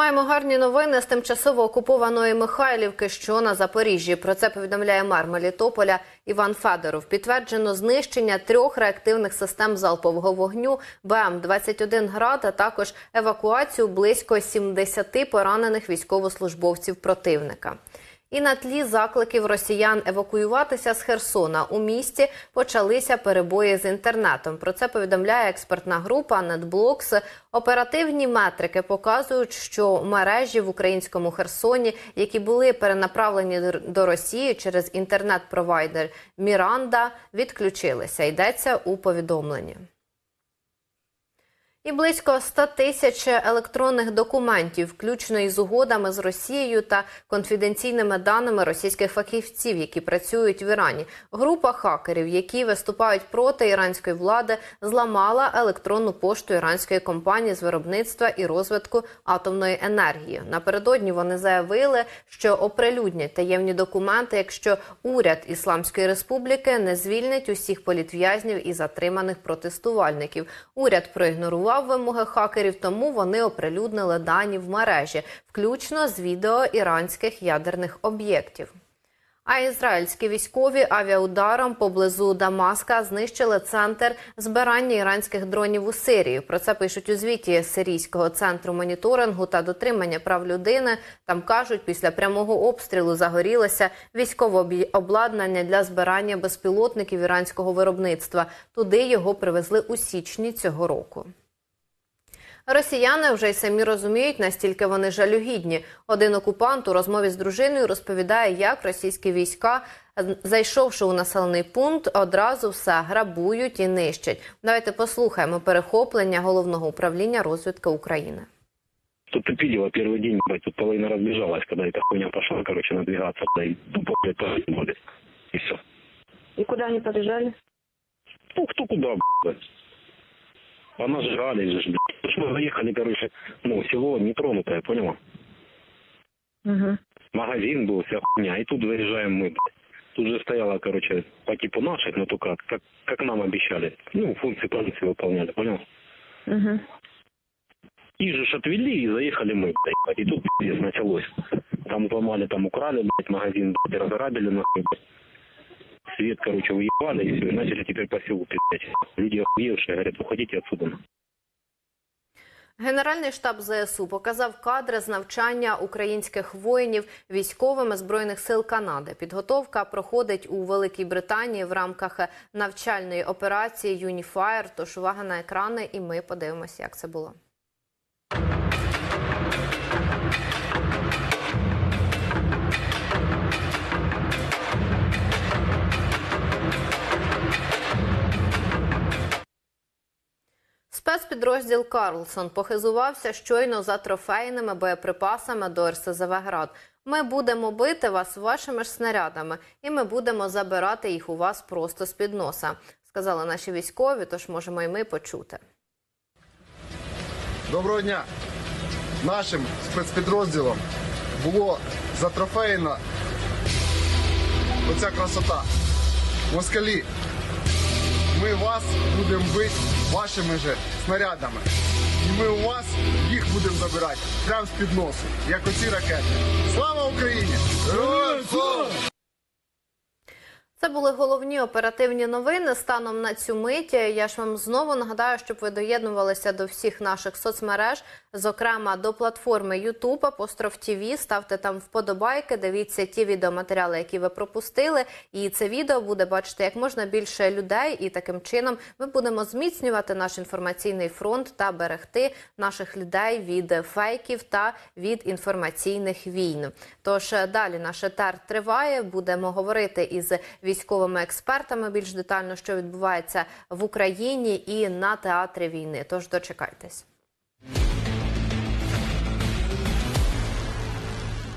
Маємо гарні новини з тимчасово окупованої Михайлівки, що на Запоріжжі. Про це повідомляє мер Мелітополя Іван Федоров. Підтверджено знищення трьох реактивних систем залпового вогню БМ-21 «Град», а також евакуацію близько 70 поранених військовослужбовців противника. І на тлі закликів росіян евакуюватися з Херсона у місті почалися перебої з інтернетом. Про це повідомляє експертна група Нетблокс. Оперативні метрики показують, що мережі в українському Херсоні, які були перенаправлені до Росії через інтернет-провайдер Міранда, відключилися. Йдеться у повідомленні. І близько 100 тисяч електронних документів, включно із угодами з Росією та конфіденційними даними російських фахівців, які працюють в Ірані. Група хакерів, які виступають проти іранської влади, зламала електронну пошту іранської компанії з виробництва і розвитку атомної енергії. Напередодні вони заявили, що оприлюднять таємні документи, якщо уряд Ісламської Республіки не звільнить усіх політв'язнів і затриманих протестувальників. Уряд проігнорував вимоги хакерів, тому вони оприлюднили дані в мережі, включно з відео іранських ядерних об'єктів. А ізраїльські військові авіаударом поблизу Дамаска знищили центр збирання іранських дронів у Сирії. Про це пишуть у звіті Сирійського центру моніторингу та дотримання прав людини. Там кажуть, після прямого обстрілу загорілося військове обладнання для збирання безпілотників іранського виробництва. Туди його привезли у січні цього року. Росіяни вже й самі розуміють, настільки вони жалюгідні. Один окупант у розмові з дружиною розповідає, як російські війська, зайшовши у населений пункт, одразу все грабують і нищать. Давайте послухаємо перехоплення головного управління розвідки України. Тут ты видела первый день, блядь, тут половина разбежалась, когда эта хуйня пошла, короче, надвигаться, да, и тупо, блядь, погибли. И все. И куда они побежали? Ну, кто куда, блядь. А нас жрали же, блядь. Мы заехали, короче, ну, село нетронутое, поняла? Угу. Магазин был, вся хуйня, и тут заезжаем мы. Тут же стояла, короче, по типу наших, но только как, как нам обещали. Ну, функции полиции выполняли, понял? Угу. Их же ж отвели и заехали мы, блядь. И тут пиздец началось. Там взломали, там украли, блядь, магазин, блядь, разграбили, нахуй, блядь. Свет, короче, уебали, и все, и начали теперь по селу пиздать. Люди охуевшие, говорят, уходите отсюда. Генеральний штаб ЗСУ показав кадри з навчання українських воїнів військовими збройних сил Канади. Підготовка проходить у Великій Британії в рамках навчальної операції Юніфаєр. Тож увага на екрани, і ми подивимося, як це було. Спецпідрозділ Карлсон похизувався щойно за трофейними боєприпасами до РСЗВ «Град». Ми будемо бити вас вашими ж снарядами, і ми будемо забирати їх у вас просто з під носа, сказали наші військові. Тож можемо і ми почути. Доброго дня! Нашим спецпідрозділом було затрофеєно оця красота. Москалі, ми вас будемо бити вашими же снарядами. І ми у вас їх будемо забирати прямо з-під носу, як оці ракети. Слава Україні! Героям! Це були головні оперативні новини станом на цю мить. Я ж вам знову нагадаю, щоб ви доєднувалися до всіх наших соцмереж, зокрема до платформи YouTube, Апостроф ТВ. Ставте там вподобайки, дивіться ті відеоматеріали, які ви пропустили. І це відео буде бачити як можна більше людей, і таким чином ми будемо зміцнювати наш інформаційний фронт та берегти наших людей від фейків та від інформаційних війн. Тож далі наш етер триває. Будемо говорити із військовими експертами більш детально, що відбувається в Україні і на театрі війни. Тож дочекайтесь.